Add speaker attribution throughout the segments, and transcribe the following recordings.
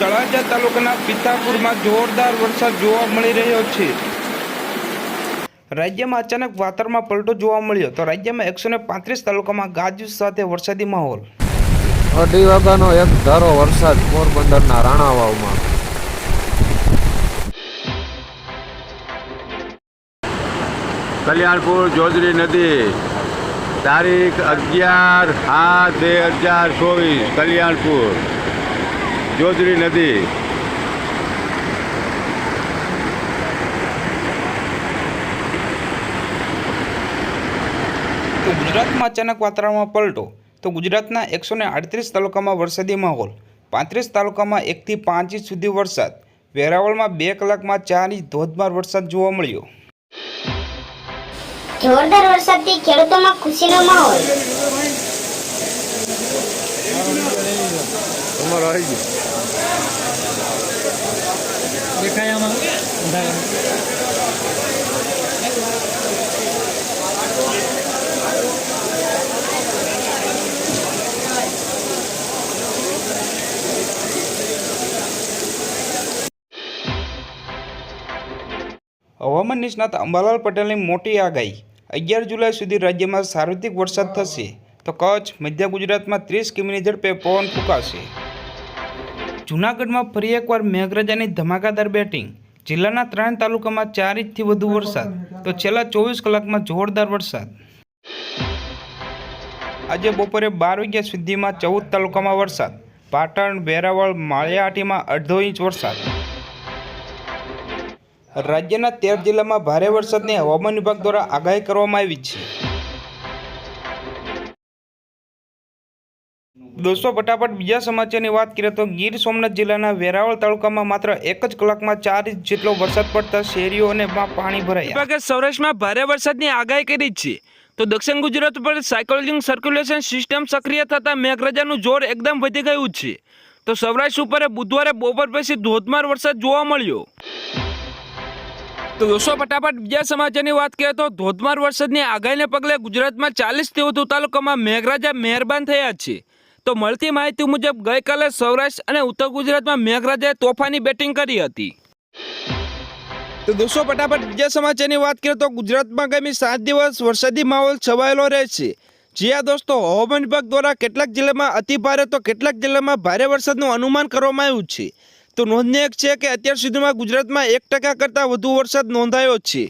Speaker 1: તળાજા તાલુકાના પિતાપુરમાં જોરદાર વરસાદ જોવા મળી રહ્યો છે. રાજ્યમાં અચાનક વાતાવરણમાં પલટો જોવા મળ્યો તો રાજ્યમાં એકસો ને પાંત્રીસ તાલુકામાં ગાજવીજ સાથે વરસાદી માહોલ.
Speaker 2: અઢી વાગ્યાનો એક ધારો વરસાદ પોરબંદરના રાણાવાવમાં.
Speaker 3: કલ્યાણપુર જોજરી નદી. તારીખ અગિયાર આઠ બે હજાર ચોવીસ કલ્યાણપુર. જોજરી નદી.
Speaker 1: તો ગુજરાતમાં અચાનક વાતાવરણમાં પલટો. તો ગુજરાતના એકસો ને આડત્રીસ તાલુકામાં વરસાદી માહોલ. પાંત્રીસ તાલુકામાં એકથી પાંચ ઇંચ સુધી વરસાદ. વેરાવળમાં બે કલાકમાં ચાર ઇંચ ધોધમાર વરસાદ જોવા મળ્યો.
Speaker 4: જોરદાર વરસાદથી ખેડૂતોમાં ખુશીનો માહોલ.
Speaker 2: તમારો આવી ગયો.
Speaker 1: હવામાન નિષ્ણાત અંબાલાલ પટેલની મોટી આગાહી. અગિયાર જુલાઈ સુધી રાજ્યમાં સાર્વત્રિક વરસાદ થશે. તો કચ્છ, મધ્ય ગુજરાતમાં ત્રીસ કિમીની ઝડપે પવન ફૂંકાશે. જૂનાગઢમાં ફરી એકવાર મેઘરાજાની ધમાકાદાર બેટિંગ. જિલ્લાના ત્રણ તાલુકામાં ચાર ઇંચથી વધુ વરસાદ તો છેલ્લા ચોવીસ કલાકમાં જોરદાર વરસાદ. આજે બપોરે બાર વાગ્યા સુધીમાં ચૌદ તાલુકામાં વરસાદ. પાટણ, વેરાવળ, માળિયાહાટીમાં અડધો ઇંચ વરસાદ. રાજ્યના તેર જિલ્લામાં ભારે વરસાદની હવામાન વિભાગ દ્વારા આગાહી કરવામાં આવી છે. દોસ્તો, ફટાફટ બીજા સમાચારની વાત કરીએ તો ગીર સોમનાથ જિલ્લાના વેરાવળ તાલુકામાં માત્ર એક જ કલાકમાં ચાર ઇંચ જેટલો વરસાદ પડતા શેરીઓ અને માં પાણી ભરાયા.
Speaker 5: વિભાગે સૌરાષ્ટ્રમાં ભારે વરસાદની આગાહી કરી છે. તો દક્ષિણ ગુજરાત પર સાયકોલોજીક સર્ક્યુલેશન સિસ્ટમ સક્રિય થતાં મેઘરાજાનું જોર એકદમ વધી ગયું છે. તો સૌરાષ્ટ્ર ઉપર બુધવારે બપોર પછી ધોધમાર વરસાદ જોવા મળ્યો. તો દોસ્તો, ફટાફટ બીજા સમાચારની વાત કરીએ તો ધોધમાર વરસાદની આગાહીને પગલે ગુજરાતમાં ચાલીસથી વધુ તાલુકામાં મેઘરાજા મહેરબાન થયા છે. તો મળતી માહિતી મુજબ ગઈકાલે સૌરાષ્ટ્ર અને ઉત્તર ગુજરાતમાં મેઘરાજાએ તોફાની બેટિંગ કરી હતી. તો દોસ્તો, ફટાફટ બીજા સમાચારની વાત કરીએ તો ગુજરાતમાં ગમી સાત દિવસ વરસાદી માહોલ છવાયેલો રહેશે છે. જ્યાં દોસ્તો, હવામાન વિભાગ દ્વારા કેટલાક જિલ્લામાં અતિભારે તો કેટલાક જિલ્લામાં ભારે વરસાદનું અનુમાન કરવામાં આવ્યું છે. તો નોંધનીય છે કે અત્યાર સુધીમાં ગુજરાતમાં એક ટકા કરતાં વધુ વરસાદ નોંધાયો છે.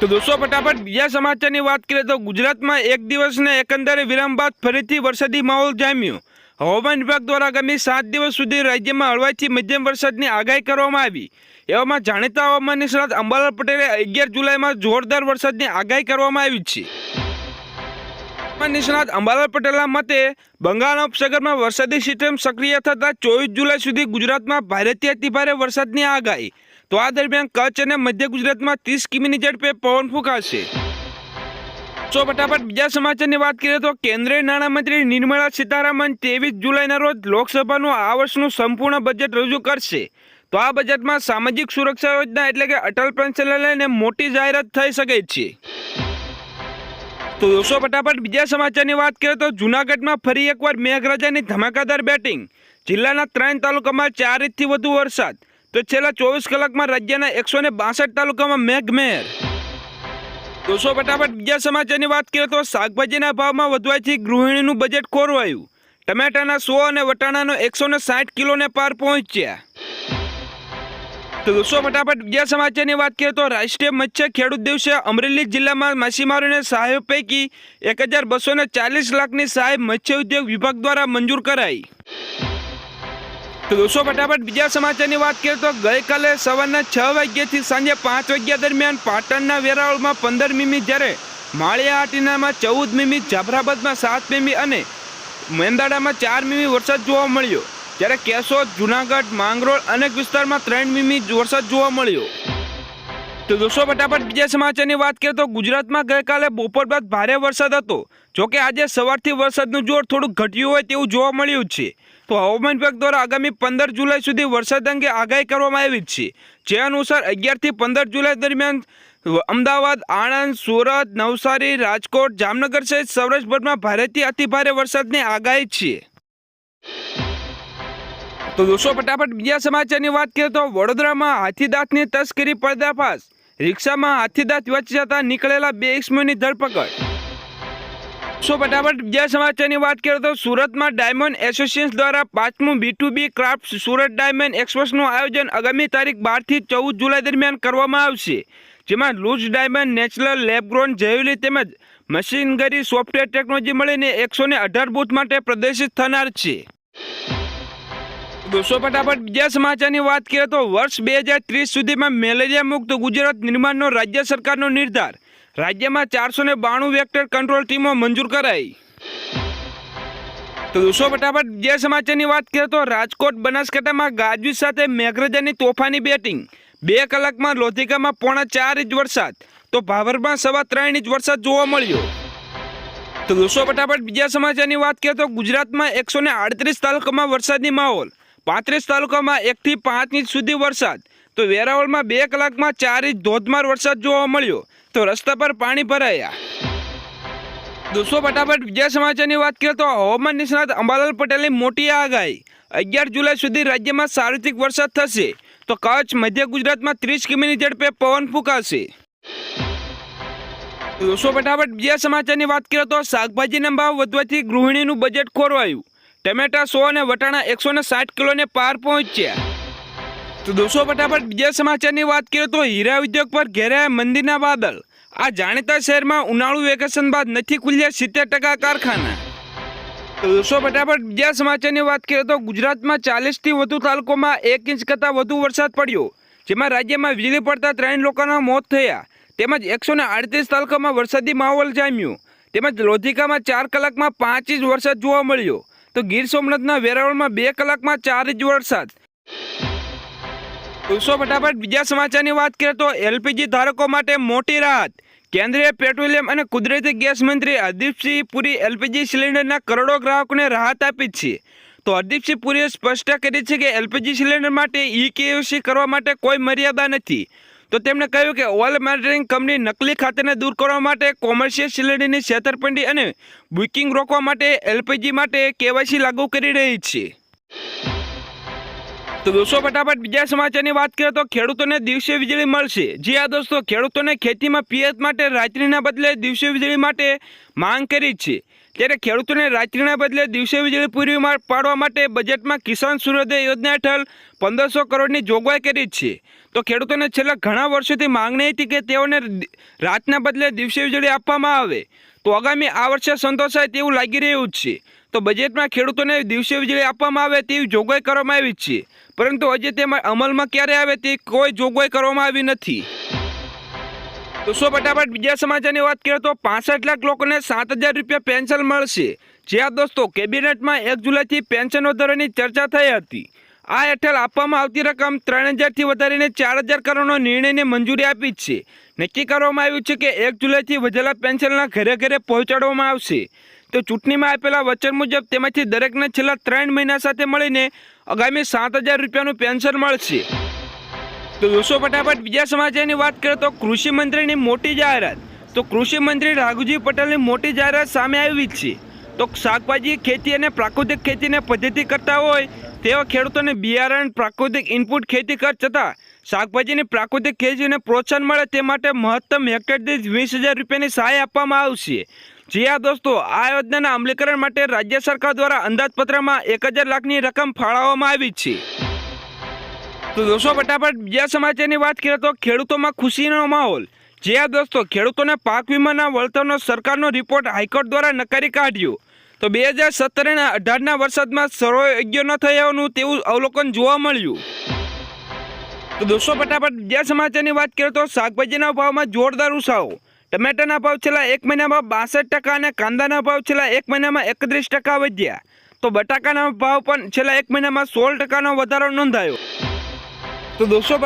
Speaker 5: તો દોસ્તો, ફટાફટ બીજા સમાચારની વાત કરીએ તો ગુજરાતમાં એક દિવસને એકંદરે વિરામ બાદ ફરીથી વરસાદી માહોલ જામ્યો. હવામાન વિભાગ દ્વારા આગામી સાત દિવસ સુધી રાજ્યમાં હળવાથી મધ્યમ વરસાદની આગાહી કરવામાં આવી. એવામાં જાણીતા હવામાન નિષ્ણાત અંબાલાલ પટેલે અગિયાર જુલાઈમાં જોરદાર વરસાદની આગાહી કરવામાં આવી છે. હવામાન નિષ્ણાત અંબાલાલ પટેલના મતે બંગાળના ઉપસાગરમાં વરસાદી સિસ્ટમ સક્રિય થતાં ચોવીસ જુલાઈ સુધી ગુજરાતમાં ભારેથી અતિભારે વરસાદની આગાહી. તો આ દરમિયાન કચ્છ અને મધ્ય ગુજરાતમાં ત્રીસ કિમીની ઝડપે પવન ફૂંકાશે. તો ફટાફટ બીજા સમાચારની વાત કરીએ તો કેન્દ્રીય નાણામંત્રી નિર્મલા સીતારામન ત્રેવીસ જુલાઈના રોજ લોકસભાનું આ વર્ષનું સંપૂર્ણ બજેટ રજૂ કરશે. તો આ બજેટમાં સામાજિક સુરક્ષા યોજના એટલે કે અટલ પેન્શનને લઈને મોટી જાહેરાત થઈ શકે છે. તો દોસ્તો ફટાફટ બીજા સમાચારની વાત કરીએ તો જૂનાગઢમાં ફરી એકવાર મેઘરાજાની ધમાકાદાર બેટિંગ. જિલ્લાના ત્રણ તાલુકામાં ચાર ઇંચથી વધુ વરસાદ. તો છેલ્લા ચોવીસ કલાકમાં રાજ્યના એકસો ને બાસઠ તાલુકામાં મેઘમેર. દોસ્તો ફટાફટ બીજા સમાચારની વાત કરીએ તો શાકભાજીના ભાવમાં વધવાથી ગૃહિણીનું બજેટ ખોરવાયું. ટમેટાના સો અને વટાણાનો એકસો ને સાઠ કિલોને પાર પહોંચ્યા. તો દોસ્તો ફટાફટ બીજા સમાચારની વાત કરીએ તો રાષ્ટ્રીય મત્સ્ય ખેડૂત દિવસે અમરેલી જિલ્લામાં માછીમારોને સહાય પૈકી એક હજાર બસો ને ચાલીસ લાખની સહાય મત્સ્ય ઉદ્યોગ વિભાગ દ્વારા મંજૂર કરાઈ. દોસ્તો, ફટાફટ બીજા સમાચારની વાત કરીએ તો ગઈકાલે સવારના છ વાગ્યાથી સાંજે પાંચ વાગ્યા દરમિયાન પાટણના વેરાવળમાં પંદર મીમી જ્યારે માળિયાહાટીનામાં ચૌદ મીમી, જાફરાબાદમાં સાત મીમી અને મેંદાડામાં ચાર મીમી વરસાદ જોવા મળ્યો. જ્યારે કેશોદ, જુનાગઢ, માંગરોળ અનેક વિસ્તારમાં ત્રણ મીમી વરસાદ જોવા મળ્યો. તો દોસ્તો, ફટાફટ બીજા સમાચારની વાત કરીએ તો ગુજરાતમાં ગઈકાલે બપોર બાદ ભારે વરસાદ હતો. જોકે આજે સવારથી વરસાદનું જોર થોડું ઘટ્યું હોય તેવું જોવા મળ્યું છે. તો હવામાન વિભાગ દ્વારા આગામી પંદર જુલાઈ સુધી વરસાદ અંગે આગાહી કરવામાં આવી છે. જે અનુસાર અગિયારથી પંદર જુલાઈ દરમિયાન અમદાવાદ, આણંદ, સુરત, નવસારી, રાજકોટ, જામનગર સહિત સૌરાષ્ટ્રભરમાં ભારેથી અતિભારે વરસાદની આગાહી છે. તો દોસ્તો, ફટાફટ બીજા સમાચારની વાત કરીએ તો વડોદરામાં હાથીદાંતની તસ્કરી પર્દાફાશ. રિક્ષામાં હાથીદાંત વચ્ચે જતા નીકળેલા બે ઇસમોની ધરપકડ. સો ફટાફટ બીજા સમાચારની વાત કરીએ તો સુરતમાં ડાયમંડ એસોસિએશન દ્વારા પાંચમું B to B craft Surat diamond એક્સપ્રેસનું આયોજન આગામી તારીખ બારથી ચૌદ જુલાઈ દરમિયાન કરવામાં આવશે. જેમાં loose diamond, natural, lab grown jewellery તેમજ મશીનગરી સોફ્ટવેર ટેકનોલોજી મળીને એકસો ને અઢાર બૂથ માટે પ્રદર્શિત થનાર છે. દોસ્તો ફટાફટ બીજા સમાચારની વાત કરીએ તો વર્ષ બે હજાર ત્રીસ સુધીમાં મેલેરિયા મુક્ત ગુજરાત નિર્માણનો રાજ્ય સરકારનો નિર્ધાર. રાજ્યમાં ચારસો ને બાણું વેક્ટર કંટ્રોલ ટીમો મંજૂર કરાઈ. તો દોસ્તો ફટાફટ જે સમાચારની વાત કરીએ તો રાજકોટ બનાસકાંઠામાં ગાજવીજ સાથે મેઘરજાની તોફાની બેટિંગ બે કલાકમાં લોધિકામાં પોણા ચાર ઇંચ વરસાદ. તો ભાવરમાં સવા ત્રણ ઇંચ વરસાદ જોવા મળ્યો. તો દોસ્તો ફટાફટ બીજા સમાચારની વાત કરીએ તો ગુજરાતમાં એકસો ને આડત્રીસ તાલુકામાં વરસાદની માહોલ. પાંત્રીસ તાલુકામાં એકથી પાંચ ઇંચ સુધી વરસાદ. તો વેરાવળમાં બે કલાકમાં ચાર ઇંચ ધોધમાર વરસાદ જોવા મળ્યો. તો રસ્તા પર પાણી ભરાયા. દોસ્તો, ફટાફટ બીજા સમાચારની વાત કરીએ તો હવામાન નિષ્ણાત અંબાલાલ પટેલની મોટી આગાહી. અગિયાર જુલાઈ સુધી રાજ્યમાં સાર્વત્રિક વરસાદ થશે. તો કચ્છ, મધ્ય ગુજરાતમાં ત્રીસ કિમીની ઝડપે પવન ફૂંકાશે. દોસ્તો, ફટાફટ બીજા સમાચારની વાત કરીએ તો શાકભાજીના ભાવ વધવાથી ગૃહિણીનું બજેટ ખોરવાયું. ટમેટા સો અને વટાણા એકસો ને સાઠ કિલોને પાર પહોંચ્યા. તો દોસ્તો, ફટાફટ બીજા સમાચારની વાત કરીએ તો હીરા ઉદ્યોગ પર ઘેરાયા મંદીના વાદળ. આ જાણીતા શહેરમાં ઉનાળુ વેકેશન બાદ નથી ખુલ્યા સિત્તેર ટકા કારખાના. તો દોસ્તો, ફટાફટ બીજા સમાચારની વાત કરીએ તો ગુજરાતમાં ચાલીસથી વધુ તાલુકોમાં એક ઇંચ કરતાં વધુ વરસાદ પડ્યો, જેમાં રાજ્યમાં વીજળી પડતા ત્રણ લોકોના મોત થયા. તેમજ એકસો ને આડત્રીસ તાલુકામાં વરસાદી માહોલ જામ્યો. તેમજ લોધિકામાં ચાર કલાકમાં પાંચ ઇંચ વરસાદ જોવા મળ્યો. તો ગીર સોમનાથના વેરાવળમાં બે કલાકમાં ચાર ઇંચ વરસાદ. દોસ્તો ફટાફટ બીજા સમાચારની વાત કરીએ તો એલપીજી ધારકો માટે મોટી રાહત. કેન્દ્રીય પેટ્રોલિયમ અને કુદરતી ગેસ મંત્રી હરદીપસિંહ પુરી એલપીજી સિલિન્ડરના કરોડો ગ્રાહકોને રાહત આપી છે. તો હરદીપસિંહ પુરીએ સ્પષ્ટ કરી છે કે એલપીજી સિલિન્ડર માટે ઈ કેયુસી કરવા માટે કોઈ મર્યાદા નથી. તો તેમણે કહ્યું કે ઓઇલ માર્કેટિંગ કંપની નકલી ખાતેને દૂર કરવા માટે કોમર્શિયલ સિલિન્ડરની છેતરપિંડી અને બુકિંગ રોકવા માટે એલપીજી માટે કેવાયસી લાગુ કરી રહી છે. તો દોસ્તો, ફટાફટ બીજા સમાચારની વાત કરીએ તો ખેડૂતોને દિવસે વીજળી મળશે. જી આ દોસ્તો, ખેડૂતોને ખેતીમાં પિયત માટે રાત્રિના બદલે દિવસે વીજળી માટે માંગ કરી છે. ત્યારે ખેડૂતોને રાત્રિના બદલે દિવસે વીજળી પૂરી પાડવા માટે બજેટમાં કિસાન સૂર્યોદય યોજના હેઠળ પંદરસો કરોડની જોગવાઈ કરી છે. તો ખેડૂતોને છેલ્લા ઘણા વર્ષોથી માંગણી હતી કે તેઓને રાતના બદલે દિવસે વીજળી આપવામાં આવે. તો આગામી આ વર્ષે સંતોષાય તેવું લાગી રહ્યું છે. તો બજેટમાં ખેડૂતોને દિવસે વીજળી આપવામાં આવે તેવી જોગવાઈ કરવામાં આવી છે. પરંતુ હજી તેમાં અમલમાં ક્યારે આવે તે કોઈ જોગવાઈ કરવામાં આવી નથી. દોસ્તો ફટાફટ બીજા સમાચારની વાત કરીએ તો પાસઠ લાખ લોકોને સાત હજાર રૂપિયા પેન્શન મળશે. જે આ દોસ્તો કેબિનેટમાં એક જુલાઈથી પેન્શન વધારવાની ચર્ચા થઈ હતી. આ હેઠળ આપવામાં આવતી રકમ ત્રણ હજારથી વધારીને ચાર હજાર કરોડનો નિર્ણયને મંજૂરી આપી છે. નક્કી કરવામાં આવ્યું છે કે એક જુલાઈથી વધેલા પેન્શનના ઘરે ઘરે પહોંચાડવામાં આવશે. તો ચૂંટણીમાં આપેલા વચન મુજબ તેમાંથી દરેકને છેલ્લા ત્રણ મહિના સાથે મળીને આગામી સાત હજાર રૂપિયાનું પેન્શન મળશે. તો દોસ્તો, ફટાફટ બીજા સમાચારની વાત કરીએ તો કૃષિ મંત્રીની મોટી જાહેરાત. તો કૃષિ મંત્રી રાઘુજી પટેલની મોટી જાહેરાત સામે આવી છે. તો શાકભાજી, ખેતી અને પ્રાકૃતિક ખેતીને પદ્ધતિ કરતા હોય તેવા ખેડૂતોને બિયારણ, પ્રાકૃતિક ઇનપુટ ખેતી ખર્ચ છતાં શાકભાજીની પ્રાકૃતિક ખેતીને પ્રોત્સાહન મળે તે માટે મહત્તમ હેક્ટર દીઠ વીસ હજાર રૂપિયાની સહાય આપવામાં આવશે. જી હા દોસ્તો, આ યોજનાના અમલીકરણ માટે રાજ્ય સરકાર દ્વારા અંદાજપત્રમાં એક હજાર લાખની રકમ ફાળવવામાં આવી છે. તો દોસ્તો, ફટાફટ બીજા સમાચારની વાત કરીએ તો ખેડૂતોમાં ખુશીનો માહોલ. જે આ દોસ્તો, ખેડૂતોને પાક વીમાના વળતરનો સરકારનો રિપોર્ટ હાઈકોર્ટ દ્વારા નકારી કાઢ્યો. તો બે હજાર સત્તર અને અઢારના વરસાદમાં સર્વયોગ્ય ન થયાનું તેવું અવલોકન જોવા મળ્યું. તો દોસ્તો, ફટાફટ બીજા સમાચારની વાત કરીએ તો શાકભાજીના ભાવમાં જોરદાર ઉછાળો. ટમેટાના ભાવ છેલ્લા એક મહિનામાં બાસઠ ટકા અને કાંદાના ભાવ છેલ્લા એક મહિનામાં એકત્રીસ ટકા વધ્યા. તો બટાકાના ભાવ પણ છેલ્લા એક મહિનામાં સોળ ટકાનો વધારો નોંધાયો. તો દોસ્તો